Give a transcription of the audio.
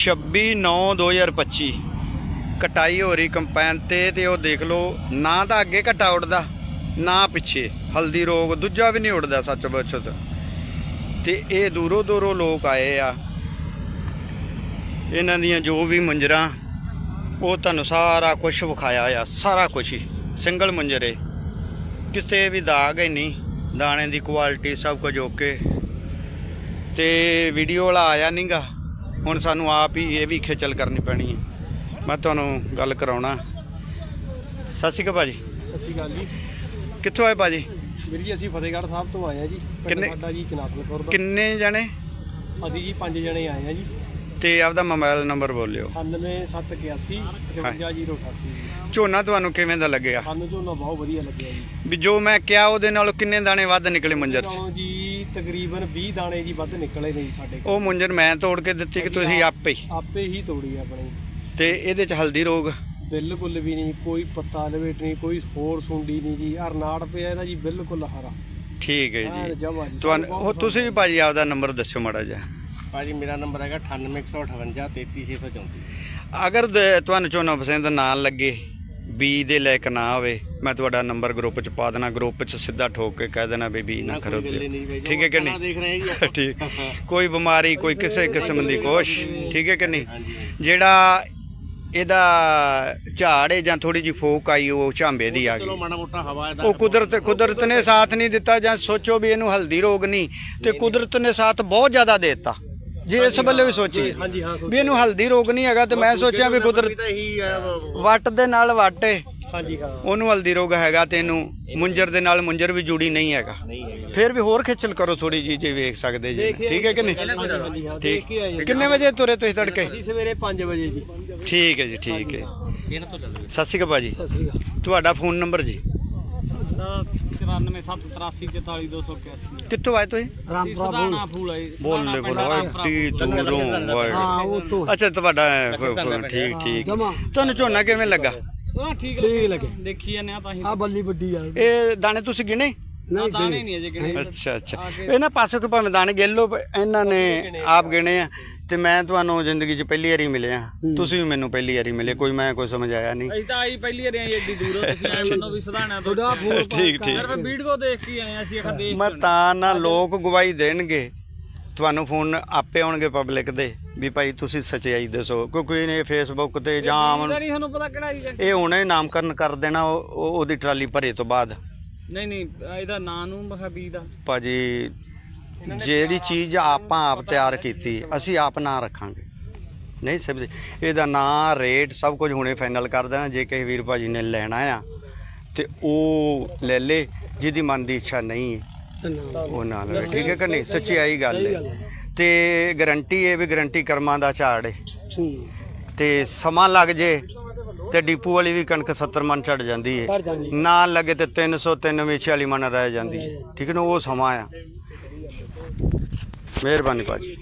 26/9/2025 ਕਟਾਈ ਹੋ ਰਹੀ ਕੰਪੈਨ ਤੇ ਤੇ ਉਹ ਦੇਖ ਲਓ, ਨਾ ਤਾਂ ਅੱਗੇ ਘਟਾ ਉੱਡਦਾ, ਨਾ ਪਿੱਛੇ। ਹਲਦੀ ਰੋਗ ਦੂਜਾ ਵੀ ਨਹੀਂ ਉੱਡਦਾ, ਸੱਚ ਪੁੱਛੋ ਤਾਂ। ਤੇ ਇਹ ਦੂਰੋਂ ਦੂਰੋਂ ਲੋਕ ਆਏ ਆ। ਇਹਨਾਂ ਦੀਆਂ ਜੋ ਵੀ ਮੰਜਰਾਂ, ਉਹ ਤੁਹਾਨੂੰ ਸਾਰਾ ਕੁਝ ਵਿਖਾਇਆ ਆ, ਸਾਰਾ ਕੁਝ ਹੀ। ਸਿੰਗਲ ਮੰਜਰੇ ਕਿਤੇ ਵੀ ਦਾਗ ਹੀ ਨਹੀਂ, ਦਾਣੇ ਦੀ ਕੁਆਲਿਟੀ ਸਭ ਕੁਝ ਓਕੇ। ਤੇ ਵੀਡੀਓ ਵਾਲਾ ਆਇਆ ਨਹੀਂਗਾ ਹੁਣ ਸਾਨੂੰ ਆਪ ਹੀ ਇਹ ਵੀ ਖੇਚਲ ਕਰਨੀ ਪੈਣੀ ਹੈ। ਮੈਂ ਤੁਹਾਨੂੰ ਗੱਲ ਕਰਾਉਣਾ। ਸਤਿ ਸ਼੍ਰੀ ਅਕਾਲ ਭਾਜੀ। ਸਤਿ ਸ਼੍ਰੀ ਅਕਾਲ ਜੀ। ਕਿੱਥੋਂ ਆਏ ਭਾਜੀ? ਵੀਰ ਜੀ ਅਸੀਂ ਫਤਿਹਗੜ੍ਹ ਸਾਹਿਬ ਤੋਂ ਆਏ ਆ ਜੀ। ਕਿੰਨੇ- ਸਾਡਾ ਜੀ ਚਨਾਸਨਪੁਰ ਦਾ ਕਿੰਨੇ ਜਣੇ? ਅਸੀਂ ਜੀ ਪੰਜ ਜਣੇ ਆਏ ਆ ਜੀ। ਤੇ ਆਪਦਾ ਮੋਬਾਈਲ ਨੰਬਰ ਬੋਲਿਓ। 9781 55088 ਜੀ ਝੋਨਾ ਤੁਹਾਨੂੰ ਕਿਵੇਂ ਦਾ ਲੱਗਿਆ? ਸਾਨੂੰ ਝੋਨਾ ਬਹੁਤ ਵਧੀਆ ਲੱਗਿਆ ਜੀ। ਵੀ ਜੋ ਮੈਂ ਕਿਹਾ ਉਹਦੇ ਨਾਲੋਂ ਕਿੰਨੇ ਦਾਣੇ ਵੱਧ ਨਿਕਲੇ ਮੰਜਰ 'ਚ? ਜੀ ਤਕਰੀਬਨ 20 ਦਾਣੇ ਜੀ ਵੱਧ ਨਿਕਲੇ ਨੇ ਜੀ ਸਾਡੇ ਕੋਲ। ਉਹ ਮੰਜਰ ਮੈਂ ਤੋੜ ਕੇ ਦਿੱਤੀ ਕਿ ਤੁਸੀਂ ਆਪੇ ਹੀ। ਆਪੇ ਹੀ ਤੋੜੀ ਆਪਣੀ। ਤੇ ਇਹਦੇ 'ਚ ਹਲਦੀ ਰੋਗ? ਬਿਲਕੁਲ ਵੀ ਨਹੀਂ ਕੋਈ ਪੱਤਾ ਲਵੇਟ ਨਹੀਂ ਕੋਈ ਹੋਰ ਸੁੰਡੀ ਨਹੀਂ ਜੀ ਅਰਨਾੜ ਪਿਆ ਇਹਦਾ ਜੀ ਬਿਲਕੁਲ ਹਰਾ। ਠੀਕ ਹੈ ਜੀ। ਜਮਾਂ ਜੀ ਤੁਹਾਨੂੰ ਉਹ ਤੁਸੀਂ ਵੀ ਭਾਜੀ ਆਪਦਾ ਨੰਬਰ ਦੱਸਿਓ ਮਾੜਾ ਜਿਹਾ। ਭਾਜੀ ਮੇਰਾ ਨੰਬਰ ਹੈਗਾ 98158 33634 ਅਗਰ ਤੁਹਾਨੂੰ ਝੋਨਾ ਪਸੰਦ ਨਾ ਲੱਗੇ ਬੀ ਦੇ ਲਾਇਕ ਨਾ ਹੋਵੇ ਮੈਂ ਤੁਹਾਡਾ ਨੰਬਰ ਗਰੁੱਪ 'ਚ ਪਾ ਦੇਣਾ ਗਰੁੱਪ 'ਚ ਸਿੱਧਾ ਠੋਕ ਕੇ ਕਹਿ ਦੇਣਾ ਵੀ ਬੀ ਨਾ ਭਾਈ ਠੀਕ ਹੈ ਕਿ ਨਹੀਂ? ਜੀ। ਠੀਕ। ਕੋਈ ਬਿਮਾਰੀ ਕੋਈ ਕਿਸੇ ਕਿਸਮ ਦੀ ਕੁਛ ਠੀਕ ਹੈ ਕਿ ਨਹੀਂ? ਜਿਹੜਾ ਇਹਦਾ ਝਾੜ ਹੈ ਜਾਂ ਥੋੜੀ ਜਿਹੀ ਫੋਕ ਆਈ ਉਹ ਝਾਂਬੇ ਦੀ ਆ ਚਲੋ ਗਈ। ਮਾੜਾ ਮੋਟਾ ਹਵਾ ਇਹਦਾ ਉਹ ਕੁਦਰਤ ਕੁਦਰਤ ਨੇ ਸਾਥ ਨਹੀਂ ਦਿੱਤਾ ਜਾਂ ਸੋਚੋ ਵੀ ਇਹਨੂੰ ਹਲਦੀ ਰੋਗ ਨਹੀਂ ਤੇ ਕੁਦਰਤ ਨੇ ਸਾਥ ਬਹੁਤ ਜ਼ਿਆਦਾ ਦੇ ਦਿੱਤਾ। ਜੇ ਇਸ ਵੱਲੇ ਵੀ ਹਾਂ ਵੀ ਇਹਨੂੰ ਹਲਦੀ ਰੋਗ ਨਹੀਂ ਹੈਗਾ ਤੇ ਮੈਂ ਸੋਚਿਆ ਵੀ ਕੁਦਰਤ ਵੱਟ ਦੇ ਨਾਲ ਵਾਟੇ ਹਾਂਜੀ ਹਾਂ। ਉਹਨੂੰ ਹਲਦੀ ਰੋਗ ਹੈਗਾ ਤੇ ਇਹਨੂੰ ਮੁੰਜਰ ਦੇ ਨਾਲ ਮੁੰਜਰ ਵੀ ਜੁੜੀ ਨਹੀਂ ਹੈਗਾ। ਨਹੀਂ ਫਿਰ ਵੀ ਹੋਰ ਖੇਚਲ ਕਰੋ ਥੋੜੀ ਜੀ ਜੇ ਵੇਖ ਸਕਦੇ ਜੀ। ਠੀਕ ਹੈ ਕਿ ਨਹੀਂ? ਠੀਕ। ਆਏ। ਕਿੰਨੇ ਵਜੇ ਤੁਰੇ ਤੁਸੀਂ ਤੜਕੇ? ਅਸੀਂ ਸਵੇਰੇ 5 ਵਜੇ ਜੀ। ਠੀਕ ਹੈ ਜੀ ਠੀਕ ਹੈ। ਇਹਨਾਂ ਤੋਂ ਚੱਲੋ ਸਤਿ ਸ਼੍ਰੀ ਅਕਾਲ ਭਾਜੀ। ਸਤਿ ਸ੍ਰੀ ਅਕਾਲ। ਤੁਹਾਡਾ ਫੋਨ ਨੰਬਰ ਜੀ? 9478844281 ਕਿੱਥੋਂ ਆਏ ਤੁਸੀਂ? ਰਾਮਪੁਰਾ ਫੂਲ ਹੈ ਬੋਲਨੇ ਕੋਲ ਟੀ ਦੂਰੋਂ। ਹਾਂ ਉਹ ਤੋਂ ਅੱਛਾ ਤੁਹਾਡਾ ਠੀਕ ਠੀਕ। ਤੁਹਾਨੂੰ ਝੋਨਾ ਕਿਵੇਂ ਲੱਗਾ? ਹਾਂ ਠੀਕ ਠੀਕ ਲੱਗੇ। ਦੇਖੀ ਜਾਂਦੇ ਆ ਤਾਂ ਹੀ ਆ ਬੱਲੀ ਵੱਡੀ ਆ। ਇਹ ਦਾਣੇ ਤੁਸੀਂ ਗਿਣੇ? ਨਾ ਦਾਣੇ ਨਹੀਂ ਅਜੇ ਕਿਹਨੇ ਅੱਛਾ ਅੱਛਾ। ਇਹ ਨਾ ਪਾਸੇ ਕੋ ਭਾਵੇਂ ਦਾਣੇ ਗਿਣ ਲਓ ਪਰ ਇਹਨਾਂ ਨੇ ਆਪ ਗਿਣੇ ਆ। ਤੇ ਮੈਂ ਤੁਹਾਨੂੰ ਜ਼ਿੰਦਗੀ 'ਚ ਪਹਿਲੀ ਵਾਰੀ ਮਿਲਿਆ। ਤੁਸੀਂ ਵੀ ਮੈਨੂੰ ਪਹਿਲੀ ਵਾਰੀ ਮਿਲੇ। ਕੋਈ ਮੈਂ ਕੋਈ ਸਮਝ ਆਇਆ ਨਹੀਂ। ਅਸੀਂ ਤਾਂ ਆਈ ਪਹਿਲੀ ਵਾਰ ਆਏ ਏਡੀ ਦੂਰੋਂ ਤੁਸੀਂ ਆਏ ਮੰਨੋ ਵੀ ਸਦਾਣਾ ਤੋਂ ਤੁਹਾਡਾ ਫੋਨ ਠੀਕ ਠੀਕ। ਫਿਰ ਵੀਡੀਓ ਦੇਖ ਕੇ ਆਏ ਅਸੀਂ ਅਖਾ ਦੇਖ ਮੈਂ ਤਾਂ ਨਾ ਲੋਕ ਗਵਾਹੀ ਦੇਣਗੇ। ਤੁਹਾਨੂੰ ਫੋਨ ਆਪੇ ਆਉਣਗੇ ਪਬਲਿਕ ਦੇ ਵੀ ਭਾਈ ਤੁਸੀਂ ਸੱਚਾਈ ਦੱਸੋ। ਕਿਉਂਕਿ ਇਹਨੇ ਫੇਸਬੁੱਕ ਤੇ ਜਾਂ ਇਹਦਾ ਨਹੀਂ ਤੁਹਾਨੂੰ ਪਤਾ ਕਿਹੜਾ ਜੀ ਇਹ ਹੁਣੇ ਨਾਮਕਰਨ ਕਰ ਦੇਣਾ ਉਹ- ਉਹ- ਉਹਦੀ ਟਰਾਲੀ ਭਰੇ ਤੋਂ ਬਾਅਦ। ਨਹੀਂ ਨਹੀਂ ਇਹਦਾ ਨਾਂ ਨੂੰ ਮਖਾ ਬੀ ਦਾ। ਭਾਜੀ ਜਿਹੜੀ ਚੀਜ਼ ਆਪਾਂ ਆਪ ਤਿਆਰ ਕੀਤੀ ਅਸੀਂ ਆਪ ਨਾ ਰੱਖਾਂਗੇ। ਨਹੀਂ ਸਮਝੇ ਇਹਦਾ ਨਾਂ ਰੇਟ ਸਭ ਕੁਝ ਹੁਣੇ ਫਾਈਨਲ ਕਰ ਦੇਣਾ ਜੇ ਕਿਸੇ ਵੀਰ ਭਾਜੀ ਨੇ ਲੈਣਾ ਆ ਤੇ ਉਹ ਲੈ ਲੇ ਜਿਹਦੀ ਮਨ ਦੀ ਇੱਛਾ ਨਹੀਂ ਹੈ। ਉਹ ਨਾ ਲਵੇ ਠੀਕ ਹੈ ਕਿ ਨਹੀਂ? ਸੱਚਾਈ ਗੱਲ ਹੈ। ਤੇ ਗਾਰੰਟੀ ਹੈ ਵੀ ਗਾਰੰਟੀ ਕਰਮਾਂ ਦਾ ਝਾੜ ਹੈ। ਤੇ ਸਮਾਂ ਲੱਗ ਜੇ ਤੇ ਡੀਪੂ ਵਾਲੀ ਵੀ ਕਣਕ 70 ਮਨ ਚੜ ਜਾਂਦੀ ਹੈ ਨਾ ਲੱਗੇ ਤੇ 303 ਵਿੱਚ ਵਾਲੀ ਮਨ ਰਹਿ ਜਾਂਦੀ ਹੈ ਠੀਕ ਹੈ ਨਾ? ਉਹ ਸਮਾਂ ਆ। ਮਿਹਰਬਾਨੀ ਭਾਜੀ।